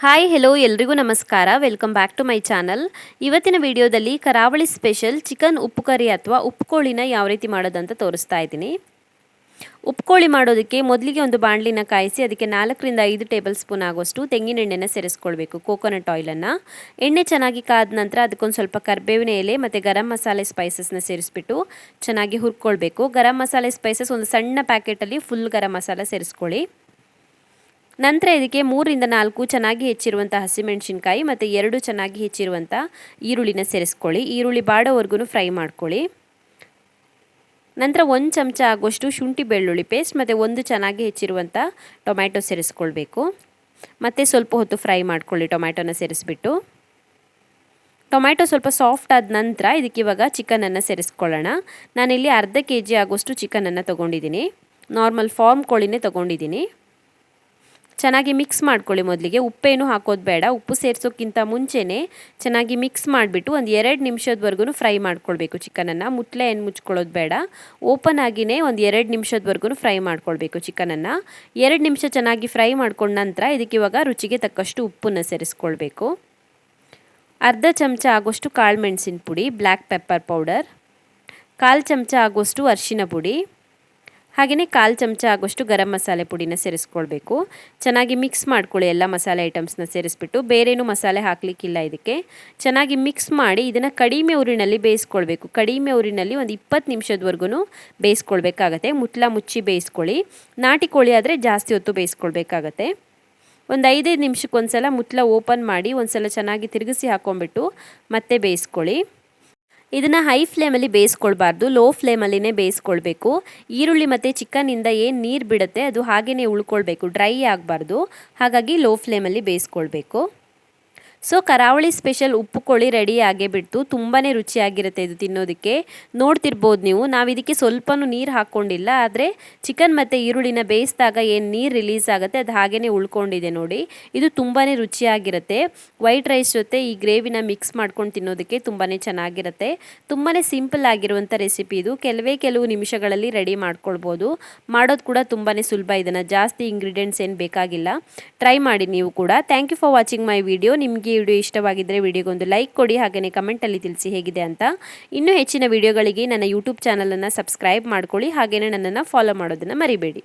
Hi hello ಎಲ್ರಿಗೂ ನಮಸ್ಕಾರ. Welcome back to my channel ಇವತ್ತಿನ ವಿಡಿಯೋದಲ್ಲಿ ಕರಾವಳಿ ಸ್ಪೆಷಲ್ ಚಿಕನ್ ಉಪ್ಪು ಕರಿ ಅಥವಾ ಉಪ್ಪು ಕೋಳಿನ ಯಾವ ರೀತಿ ಮಾಡೋದಂತ ತೋರಿಸ್ತಾ ಇದ್ದೀನಿ. ಉಪ್ಪು ಕೋಳಿ ಮಾಡೋದಕ್ಕೆ ಮೊದಲಿಗೆ ಒಂದು ಬಾಣಲಿನ ಕಾಯಿಸಿ ಅದಕ್ಕೆ ನಾಲ್ಕರಿಂದ ಐದು ಟೇಬಲ್ ಸ್ಪೂನ್ ಆಗೋಷ್ಟು ತೆಂಗಿನ ಎಣ್ಣೆನ ಸೇರಿಸ್ಕೊಳ್ಬೇಕು ಕೋಕೋನಟ್ ಆಯಿಲನ್ನು ಎಣ್ಣೆ ಚೆನ್ನಾಗಿ ಕಾದ ನಂತರ ಅದಕ್ಕೊಂದು ಸ್ವಲ್ಪ ಕರ್ಬೇವಿನ ಎಲೆ ಮತ್ತು ಗರಂ ಮಸಾಲೆ ಸ್ಪೈಸಸ್ನ ಸೇರಿಸ್ಬಿಟ್ಟು ಚೆನ್ನಾಗಿ ಹುರ್ಕೊಳ್ಬೇಕು. ಗರಂ ಮಸಾಲೆ ಸ್ಪೈಸಸ್ ಒಂದು ಸಣ್ಣ ಪ್ಯಾಕೆಟಲ್ಲಿ ಫುಲ್ ಗರಂ ಮಸಾಲೆ ಸೇರಿಸ್ಕೊಳ್ಳಿ. ನಂತರ ಇದಕ್ಕೆ ಮೂರಿಂದ ನಾಲ್ಕು ಚೆನ್ನಾಗಿ ಹೆಚ್ಚಿರುವಂಥ ಹಸಿಮೆಣಸಿನ್ಕಾಯಿ ಮತ್ತು ಎರಡು ಚೆನ್ನಾಗಿ ಹೆಚ್ಚಿರುವಂಥ ಈರುಳ್ಳಿನ ಸೇರಿಸ್ಕೊಳ್ಳಿ. ಈರುಳ್ಳಿ ಬಾಡೋವರೆಗೂ ಫ್ರೈ ಮಾಡ್ಕೊಳ್ಳಿ. ನಂತರ ಒಂದು ಚಮಚ ಆಗೋಷ್ಟು ಶುಂಠಿ ಬೆಳ್ಳುಳ್ಳಿ ಪೇಸ್ಟ್ ಮತ್ತು ಒಂದು ಚೆನ್ನಾಗಿ ಹೆಚ್ಚಿರುವಂಥ ಟೊಮ್ಯಾಟೊ ಸೇರಿಸ್ಕೊಳ್ಬೇಕು. ಮತ್ತು ಸ್ವಲ್ಪ ಹೊತ್ತು ಫ್ರೈ ಮಾಡ್ಕೊಳ್ಳಿ ಟೊಮ್ಯಾಟೊನ ಸೇರಿಸ್ಬಿಟ್ಟು. ಟೊಮ್ಯಾಟೊ ಸ್ವಲ್ಪ ಸಾಫ್ಟ್ ಆದ ನಂತರ ಇದಕ್ಕೆ ಇವಾಗ ಚಿಕನನ್ನು ಸೇರಿಸ್ಕೊಳ್ಳೋಣ. ನಾನಿಲ್ಲಿ ಅರ್ಧ ಕೆ ಜಿ ಆಗೋಷ್ಟು ಚಿಕನನ್ನು ತೊಗೊಂಡಿದ್ದೀನಿ. ನಾರ್ಮಲ್ ಫಾರ್ಮ್ ಕೋಳಿನೇ ತೊಗೊಂಡಿದ್ದೀನಿ. ಚೆನ್ನಾಗಿ ಮಿಕ್ಸ್ ಮಾಡ್ಕೊಳ್ಳಿ ಮೊದಲಿಗೆ. ಉಪ್ಪೇನು ಹಾಕೋದು ಬೇಡ. ಉಪ್ಪು ಸೇರಿಸೋಕ್ಕಿಂತ ಮುಂಚೆನೇ ಚೆನ್ನಾಗಿ ಮಿಕ್ಸ್ ಮಾಡಿಬಿಟ್ಟು ಒಂದು ಎರಡು ನಿಮಿಷದವರೆಗೂ ಫ್ರೈ ಮಾಡ್ಕೊಳ್ಬೇಕು ಚಿಕನನ್ನು. ಮುಟ್ಲೆ ಏನು ಮುಚ್ಕೊಳ್ಳೋದು ಬೇಡ. ಓಪನ್ ಆಗಿನೇ ಒಂದು ಎರಡು ನಿಮಿಷದವರೆಗೂ ಫ್ರೈ ಮಾಡ್ಕೊಳ್ಬೇಕು ಚಿಕನನ್ನು. ಎರಡು ನಿಮಿಷ ಚೆನ್ನಾಗಿ ಫ್ರೈ ಮಾಡ್ಕೊಂಡ ನಂತರ ಇದಕ್ಕೆ ಇವಾಗ ರುಚಿಗೆ ತಕ್ಕಷ್ಟು ಉಪ್ಪನ್ನು ಸೇರಿಸ್ಕೊಳ್ಬೇಕು. ಅರ್ಧ ಚಮಚ ಆಗೋಷ್ಟು ಕಾಳು ಮೆಣಸಿನ ಪುಡಿ, ಬ್ಲ್ಯಾಕ್ ಪೆಪ್ಪರ್ ಪೌಡರ್, ಕಾಲು ಚಮಚ ಆಗೋಷ್ಟು ಅರಿಶಿನ ಪುಡಿ ಹಾಗೆಯೇ ಕಾಲು ಚಮಚ ಆಗೋಷ್ಟು ಗರಂ ಮಸಾಲೆ ಪುಡಿನ ಸೇರಿಸ್ಕೊಳ್ಬೇಕು. ಚೆನ್ನಾಗಿ ಮಿಕ್ಸ್ ಮಾಡ್ಕೊಳ್ಳಿ ಎಲ್ಲ ಮಸಾಲೆ ಐಟಮ್ಸ್ನ ಸೇರಿಸ್ಬಿಟ್ಟು. ಬೇರೇನು ಮಸಾಲೆ ಹಾಕಲಿಕ್ಕಿಲ್ಲ ಇದಕ್ಕೆ. ಚೆನ್ನಾಗಿ ಮಿಕ್ಸ್ ಮಾಡಿ ಇದನ್ನು ಕಡಿಮೆ ಊರಿನಲ್ಲಿ ಬೇಯಿಸ್ಕೊಳ್ಬೇಕು. ಕಡಿಮೆ ಊರಿನಲ್ಲಿ ಒಂದು ಇಪ್ಪತ್ತು ನಿಮಿಷದವರೆಗೂ ಬೇಯಿಸ್ಕೊಳ್ಬೇಕಾಗತ್ತೆ. ಮುಟ್ಲ ಮುಚ್ಚಿ ಬೇಯಿಸ್ಕೊಳ್ಳಿ. ನಾಟಿ ಕೋಳಿ ಆದರೆ ಜಾಸ್ತಿ ಹೊತ್ತು ಬೇಯಿಸ್ಕೊಳ್ಬೇಕಾಗತ್ತೆ. ಒಂದು ಐದೈದು ನಿಮಿಷಕ್ಕೊಂದ್ಸಲ ಮುಟ್ಲ ಓಪನ್ ಮಾಡಿ ಒಂದು ಸಲ ಚೆನ್ನಾಗಿ ತಿರುಗಿಸಿ ಹಾಕ್ಕೊಂಬಿಟ್ಟು ಮತ್ತೆ ಬೇಯಿಸ್ಕೊಳ್ಳಿ. ಇದನ್ನು ಹೈ ಫ್ಲೇಮಲ್ಲಿ ಬೇಯಿಸ್ಕೊಳ್ಬಾರ್ದು ಲೋ ಫ್ಲೇಮಲ್ಲಿನೇ ಬೇಯಿಸ್ಕೊಳ್ಬೇಕು. ಈರುಳ್ಳಿ ಮತ್ತು ಚಿಕನಿಂದ ಏನು ನೀರು ಬಿಡುತ್ತೆ ಅದು ಹಾಗೆಯೇ ಉಳ್ಕೊಳ್ಬೇಕು ಡ್ರೈ ಆಗಬಾರ್ದು. ಹಾಗಾಗಿ ಲೋ ಫ್ಲೇಮಲ್ಲಿ ಬೇಯಿಸ್ಕೊಳ್ಬೇಕು. ಸೊ ಕರಾವಳಿ ಸ್ಪೆಷಲ್ ಉಪ್ಪು ಕೋಳಿ ರೆಡಿ ಆಗೇ ಬಿಡ್ತು. ತುಂಬಾ ರುಚಿಯಾಗಿರುತ್ತೆ ಇದು ತಿನ್ನೋದಕ್ಕೆ. ನೋಡ್ತಿರ್ಬೋದು ನೀವು. ನಾವು ಇದಕ್ಕೆ ಸ್ವಲ್ಪನೂ ನೀರು ಹಾಕ್ಕೊಂಡಿಲ್ಲ ಆದರೆ ಚಿಕನ್ ಮತ್ತು ಈರುಳ್ಳಿನ ಬೇಯಿಸಿದಾಗ ಏನು ನೀರು ರಿಲೀಸ್ ಆಗುತ್ತೆ ಅದು ಹಾಗೇ ಉಳ್ಕೊಂಡಿದೆ ನೋಡಿ. ಇದು ತುಂಬಾ ರುಚಿಯಾಗಿರುತ್ತೆ. ವೈಟ್ ರೈಸ್ ಜೊತೆ ಈ ಗ್ರೇವಿನ ಮಿಕ್ಸ್ ಮಾಡ್ಕೊಂಡು ತಿನ್ನೋದಕ್ಕೆ ತುಂಬಾ ಚೆನ್ನಾಗಿರುತ್ತೆ. ತುಂಬಾ ಸಿಂಪಲ್ ಆಗಿರುವಂಥ ರೆಸಿಪಿ ಇದು. ಕೆಲವೇ ಕೆಲವು ನಿಮಿಷಗಳಲ್ಲಿ ರೆಡಿ ಮಾಡ್ಕೊಳ್ಬೋದು. ಮಾಡೋದು ಕೂಡ ತುಂಬಾ ಸುಲಭ. ಇದನ್ನು ಜಾಸ್ತಿ ಇಂಗ್ರೀಡಿಯೆಂಟ್ಸ್ ಏನು ಬೇಕಾಗಿಲ್ಲ. ಟ್ರೈ ಮಾಡಿ ನೀವು ಕೂಡ. Thank you for watching my video ನಿಮಗೆ ವಿಡಿಯೋ ಇಷ್ಟವಾಗಿದ್ದರೆ ವಿಡಿಯೋಗೊಂದು ಲೈಕ್ ಕೊಡಿ, ಹಾಗೆಯೇ ಕಮೆಂಟಲ್ಲಿ ತಿಳಿಸಿ ಹೇಗಿದೆ ಅಂತ. ಇನ್ನೂ ಹೆಚ್ಚಿನ ವಿಡಿಯೋಗಳಿಗೆ ನನ್ನ ಯೂಟ್ಯೂಬ್ ಚಾನಲನ್ನು ಸಬ್ಸ್ಕ್ರೈಬ್ ಮಾಡ್ಕೊಳ್ಳಿ, ಹಾಗೆಯೇ ನನ್ನನ್ನು ಫಾಲೋ ಮಾಡೋದನ್ನು ಮರಿಬೇಡಿ.